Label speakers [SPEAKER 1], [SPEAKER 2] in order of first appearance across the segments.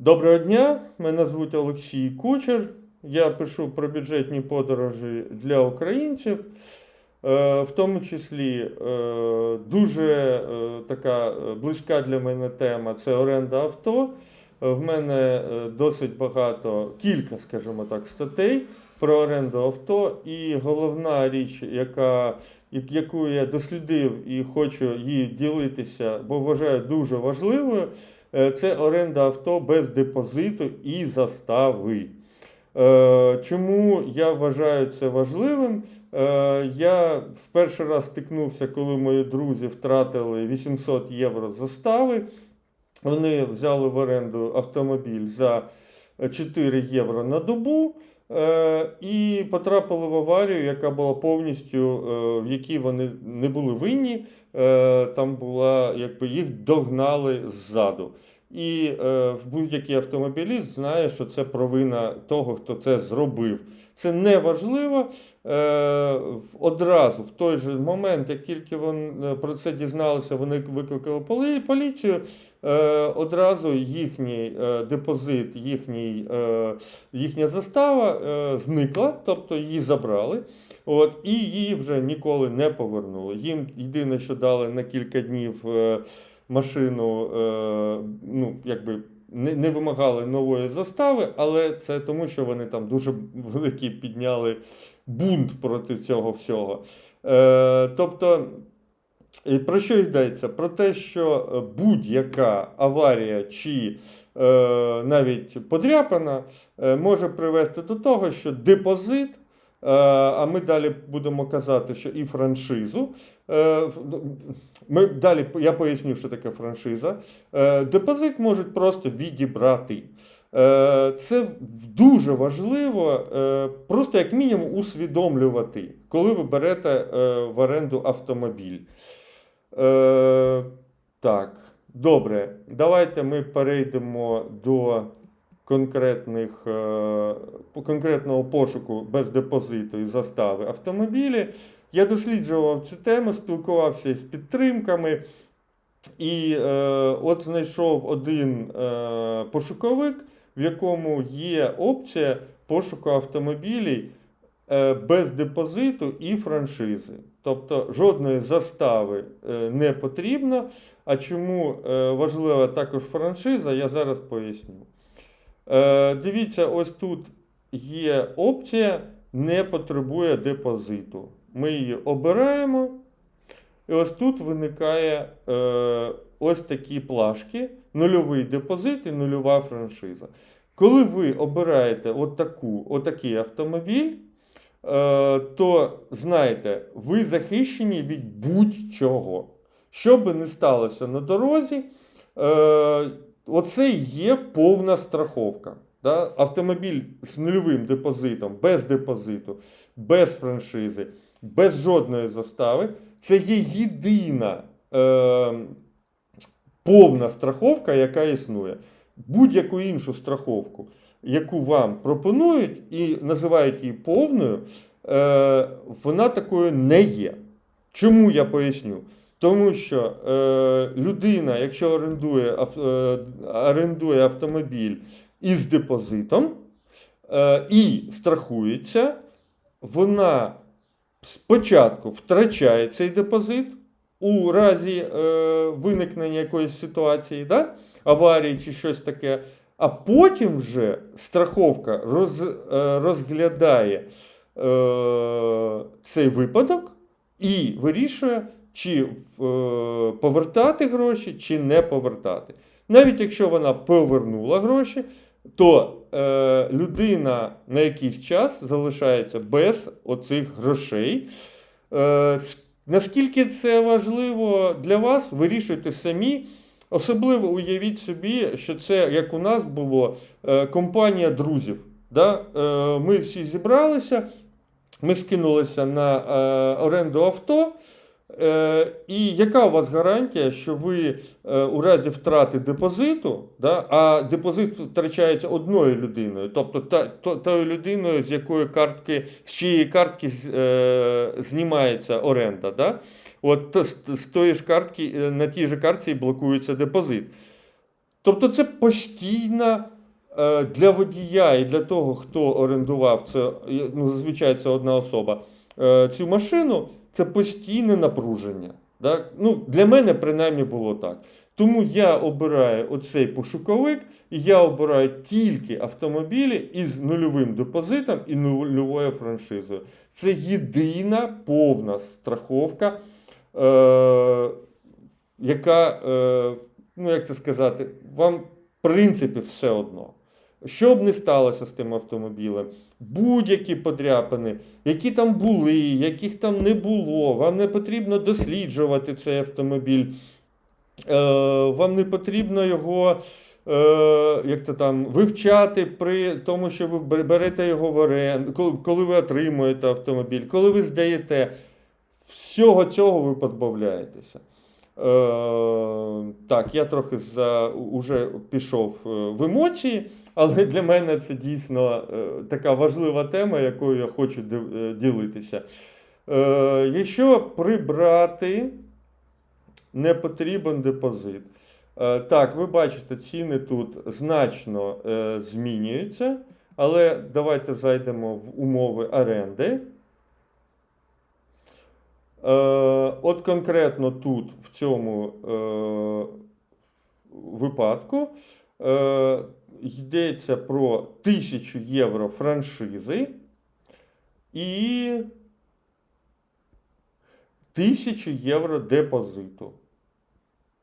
[SPEAKER 1] Доброго дня, мене звуть Олексій Кучер. Я пишу про бюджетні подорожі для українців. Е, В тому числі е, дуже е, така близька для мене тема це оренда авто. В мене досить багато, кілька, скажімо так, статей про оренду авто. І головна річ, яка, яку я дослідив і хочу її ділитися, бо вважаю дуже важливою, це оренда авто без депозиту і застави. Е, Чому я вважаю це важливим? Е, Я в перший раз стикнувся, коли мої друзі втратили 800 євро застави. Вони взяли в оренду автомобіль за 4 євро на добу е, і потрапили в аварію, яка була повністю, е, в якій вони не були винні. Е, Там була, якби їх догнали ззаду. І е, будь-який автомобіліст знає, що це провина того, хто це зробив. Це не важливо. Е, одразу, в той же момент, як тільки вони е, про це дізналися, вони викликали поліцію. Е, одразу їхній е, депозит, їхній, е, їхня застава е, зникла, тобто її забрали. От, і її вже ніколи не повернули. Їм єдине, що дали на кілька днів е, машину, е, ну, якби не, не вимагали нової застави, але це тому, що вони там дуже великий підняли бунт проти цього всього. Е, тобто, про що йдеться? Про те, що будь-яка аварія чи е, навіть подряпана е, може привести до того, що депозит, а ми далі будемо казати, що і франшизу. е, Ми далі я поясню, що таке франшиза. Е, Депозит можуть просто відібрати. Е, Це дуже важливо, е, просто як мінімум усвідомлювати, коли ви берете е, в оренду автомобіль. Е, Так, добре. Давайте ми перейдемо до конкретних, е, конкретного пошуку без депозиту і застави автомобілі. Я досліджував цю тему, спілкувався з підтримками. І е, от знайшов один е, пошуковик, в якому є опція пошуку автомобілів е, без депозиту і франшизи. Тобто жодної застави е, не потрібно. А чому е, важлива також франшиза, я зараз поясню. Е, дивіться, ось тут є опція не потребує депозиту. Ми її обираємо. І ось тут виникає е, ось такі плашки: нульовий депозит і нульова франшиза. Коли ви обираєте отаку, отакий автомобіль, е, то знайте, ви захищені від будь-чого. Що би не сталося на дорозі, е, оце є повна страховка. Да? Автомобіль з нульовим депозитом, без депозиту, без франшизи, без жодної застави. Це є єдина е, повна страховка, яка існує. Будь-яку іншу страховку, яку вам пропонують і називають її повною, е, вона такою не є. Чому я поясню? Тому що е, людина, якщо орендує, е, орендує автомобіль із депозитом е, і страхується, вона спочатку втрачає цей депозит у разі е, виникнення якоїсь ситуації, да? аварії чи щось таке, а потім вже страховка роз, е, розглядає е, цей випадок і вирішує, чи е, повертати гроші, чи не повертати. Навіть якщо вона повернула гроші, то е, людина на якийсь час залишається без оцих грошей. Е, наскільки це важливо для вас, вирішуйте самі. Особливо уявіть собі, що це, як у нас було, е, компанія друзів. Да? Е, ми всі зібралися, ми скинулися на оренду авто. Е, і яка у вас гарантія, що ви е, у разі втрати депозиту, да, а депозит втрачається одною людиною, тобто та, то, тою людиною, з якої картки, з чиєї картки е, знімається оренда. Да? От з, з тої ж картки, е, на тій же картці блокується депозит. Тобто це постійна для водія і для того, хто орендував це, ну, зазвичай це одна особа, цю машину, це постійне напруження. Да? Ну, для мене принаймні було так. Тому я обираю оцей пошуковик, і я обираю тільки автомобілі із нульовим депозитом і нульовою франшизою. Це єдина повна страховка, е, яка, е, ну як це сказати, вам в принципі все одно. Що б не сталося з тим автомобілем, будь-які подряпини, які там були, яких там не було, вам не потрібно досліджувати цей автомобіль, е, вам не потрібно його е, як то там, вивчати при тому, що ви берете його в оренду, коли, ви отримуєте автомобіль, коли ви здаєте, всього цього ви позбавляєтеся. Е, так, я трохи за, уже пішов е, в емоції, але для мене це дійсно е, така важлива тема, якою я хочу ділитися. Якщо прибрати не потрібен депозит. Так, ви бачите, ціни тут значно змінюються, але давайте зайдемо в умови оренди. Е, От конкретно тут, в цьому е, випадку, е, йдеться про 1000 євро франшизи і 1000 євро депозиту.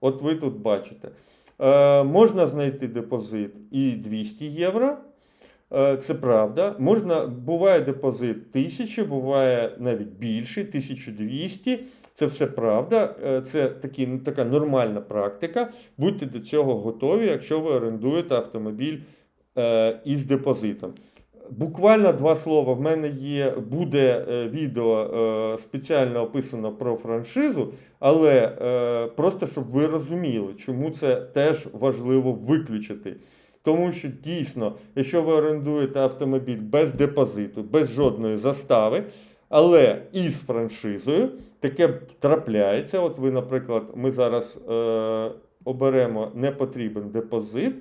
[SPEAKER 1] От ви тут бачите. Можна знайти депозит і 200 євро. Е, це правда. Можна, буває депозит 1000, буває навіть більше, 1200. Це все правда. Е, це такі, така нормальна практика. Будьте до цього готові, якщо ви орендуєте автомобіль е, із депозитом. Буквально два слова. В мене є, буде відео спеціально описано про франшизу, але просто щоб ви розуміли, чому це теж важливо виключити. Тому що дійсно, якщо ви орендуєте автомобіль без депозиту, без жодної застави, але із франшизою, таке трапляється. От ви, наприклад, ми зараз е, оберемо непотрібен депозит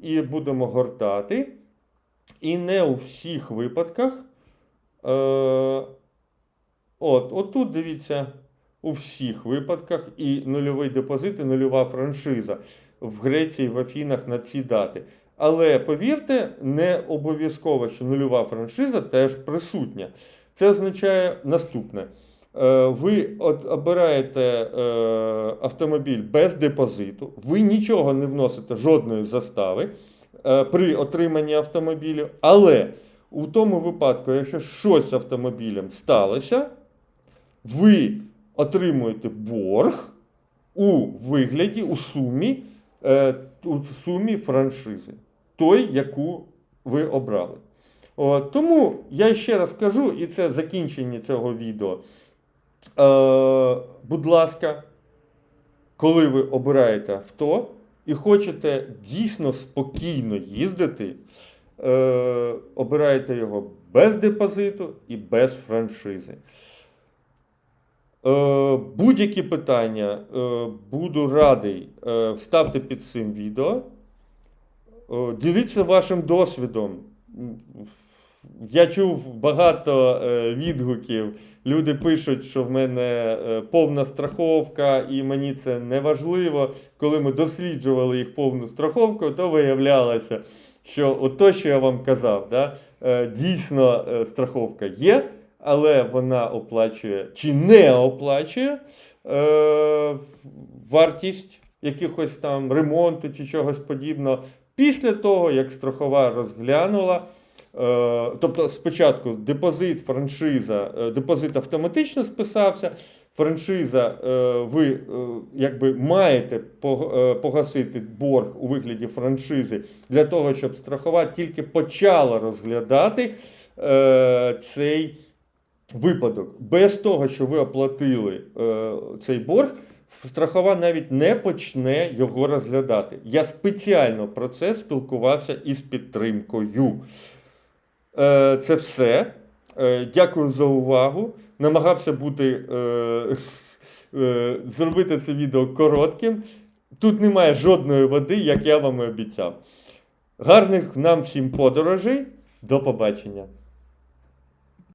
[SPEAKER 1] і будемо гортати. І не у всіх випадках. Е, от, от тут дивіться, у всіх випадках і нульовий депозит, і нульова франшиза в Греції, в Афінах на ці дати. Але повірте, не обов'язково, що нульова франшиза теж присутня. Це означає наступне. Е, Ви обираєте е, автомобіль без депозиту, ви нічого не вносите жодної застави е, при отриманні автомобілю, але у тому випадку, якщо щось з автомобілем сталося, ви отримуєте борг у вигляді, у сумі, у сумі франшизи, той, яку ви обрали. От, тому я ще раз кажу, і це закінчення цього відео. Е, будь ласка, коли ви обираєте авто і хочете дійсно спокійно їздити, е, обирайте його без депозиту і без франшизи. Е, Будь-які питання е, буду радий е, вставте під цим відео. Е, Діліться вашим досвідом. Я чув багато е, відгуків. Люди пишуть, що в мене е, повна страховка, і мені це не важливо. Коли ми досліджували їх повну страховку, то виявлялося, що от то, що я вам казав, да, е, дійсно е, страховка є, але вона оплачує чи не оплачує е, вартість якихось там ремонту чи чогось подібного. Після того, як страхова розглянула, е, тобто спочатку депозит, франшиза, е, депозит автоматично списався. Франшиза, е, ви якби маєте погасити борг у вигляді франшизи для того, щоб страхова тільки почала розглядати цей випадок. Без того, що ви оплатили е, цей борг, страхова навіть не почне його розглядати. Я спеціально про це спілкувався із підтримкою. Е, це все. Е, дякую за увагу. Намагався бути, е, е, зробити це відео коротким. тут немає жодної води, як я вам і обіцяв. Гарних нам всім подорожей. До побачення.